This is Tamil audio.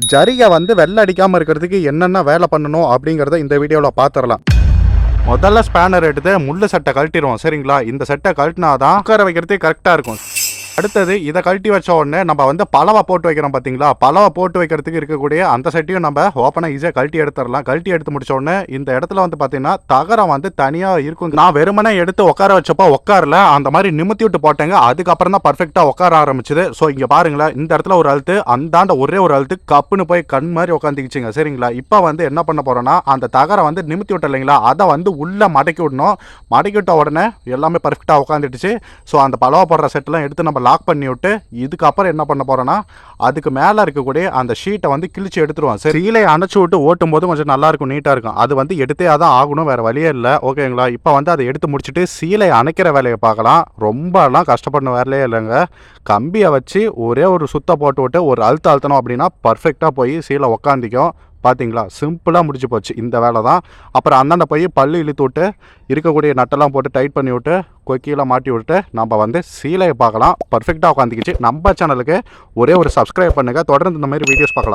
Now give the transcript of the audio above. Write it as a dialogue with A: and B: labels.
A: ஜரிகை வந்து வெள்ளை அடிக்காமல் இருக்கிறதுக்கு என்னென்ன வேலை பண்ணணும் அப்படிங்கிறத இந்த வீடியோவில் பார்த்துடலாம் முதல்ல ஸ்பேனர் எடுத்து முள்ளு சட்டை கழட்டிடுவோம் சரிங்களா? இந்த சட்டை கழட்டினா தான் உட்கார வைக்கிறதுக்கு கரெக்டாக இருக்கும். அடுத்தது இதை கழட்டி வச்ச உடனே நம்ம வந்து பலவை போட்டு வைக்கிறோம் பார்த்தீங்களா பலவை போட்டு வைக்கிறதுக்கு இருக்கக்கூடிய அந்த செட்டையும் நம்ம ஓப்பனாக ஈஸியாக கழட்டி எடுத்துடலாம். கழட்டி எடுத்து முடிச்ச உடனே இந்த இடத்துல வந்து பார்த்தீங்கன்னா தகரம் வந்து தனியாக இருக்கும். நான் வெறுமனே எடுத்து உட்கார வச்சப்போ உட்காரல. அந்த மாதிரி நிமித்தி விட்டு போட்டேங்க. அதுக்கப்புறம் தான் பர்ஃபெக்டாக உட்கார ஆரம்பிச்சது. ஸோ இங்கே பாருங்களேன். இந்த இடத்துல ஒரு அழுத்து அந்தாண்ட ஒரே ஒரு அழுத்து கப்புன்னு போய் கண் மாதிரி உட்காந்துக்கிச்சிங்க சரிங்களா? இப்போ வந்து என்ன பண்ண போகிறோன்னா அந்த தகரம் வந்து நிமித்தி விட்ட இல்லைங்களா? அதை வந்து உள்ளே மடக்கி விடணும். மடக்கி விட்ட உடனே எல்லாமே பர்ஃபெக்டாக உட்காந்துடுச்சு ஸோ அந்த பலவை போடுற செட்டெல்லாம் எடுத்து நம்ம லாக் பண்ணி விட்டு இதுக்கப்புறம் என்ன பண்ண போகிறோன்னா அதுக்கு மேலே இருக்கக்கூடிய அந்த ஷீட்டை வந்து கிழிச்சு எடுத்துருவோம் சரி. சீலையை அணைச்சி விட்டு ஓட்டும் போது கொஞ்சம் நல்லா இருக்கும் நீட்டாக இருக்கும். அது வந்து எடுத்தே தான் ஆகணும் வேறு வழியே இல்லை. ஓகேங்களா? இப்போ வந்து அதை எடுத்து முடிச்சுட்டு சீலை அணைக்கிற வேலையை பார்க்கலாம். ரொம்பலாம் கஷ்டப்படணும் வேலையே இல்லைங்க. கம்பியை வச்சு ஒரே ஒரு சுத்த போட்டு விட்டு ஒரு அழுத்த அழுத்தணும் அப்படின்னா பர்ஃபெக்டாக போய் சீலை உக்காந்திக்கும். பார்த்தீங்களா சிம்பிளாக முடிச்சு போச்சு இந்த வேலை தான். அப்புறம் அந்தாண்ட போய் பல்லு இழுத்து விட்டு இருக்கக்கூடிய நட்டெல்லாம் போட்டு டைட் பண்ணி விட்டு கொக்கியில் மாட்டி விட்டு நம்ம வந்து சீலையை பார்க்கலாம். பர்ஃபெக்டாக உட்காந்துக்கிச்சு. நம்ம சேனலுக்கு ஒரே ஒரு சப்ஸ்கிரைப் பண்ணுங்கள் தொடர்ந்து இந்த மாதிரி வீடியோஸ் பார்க்கலாம்.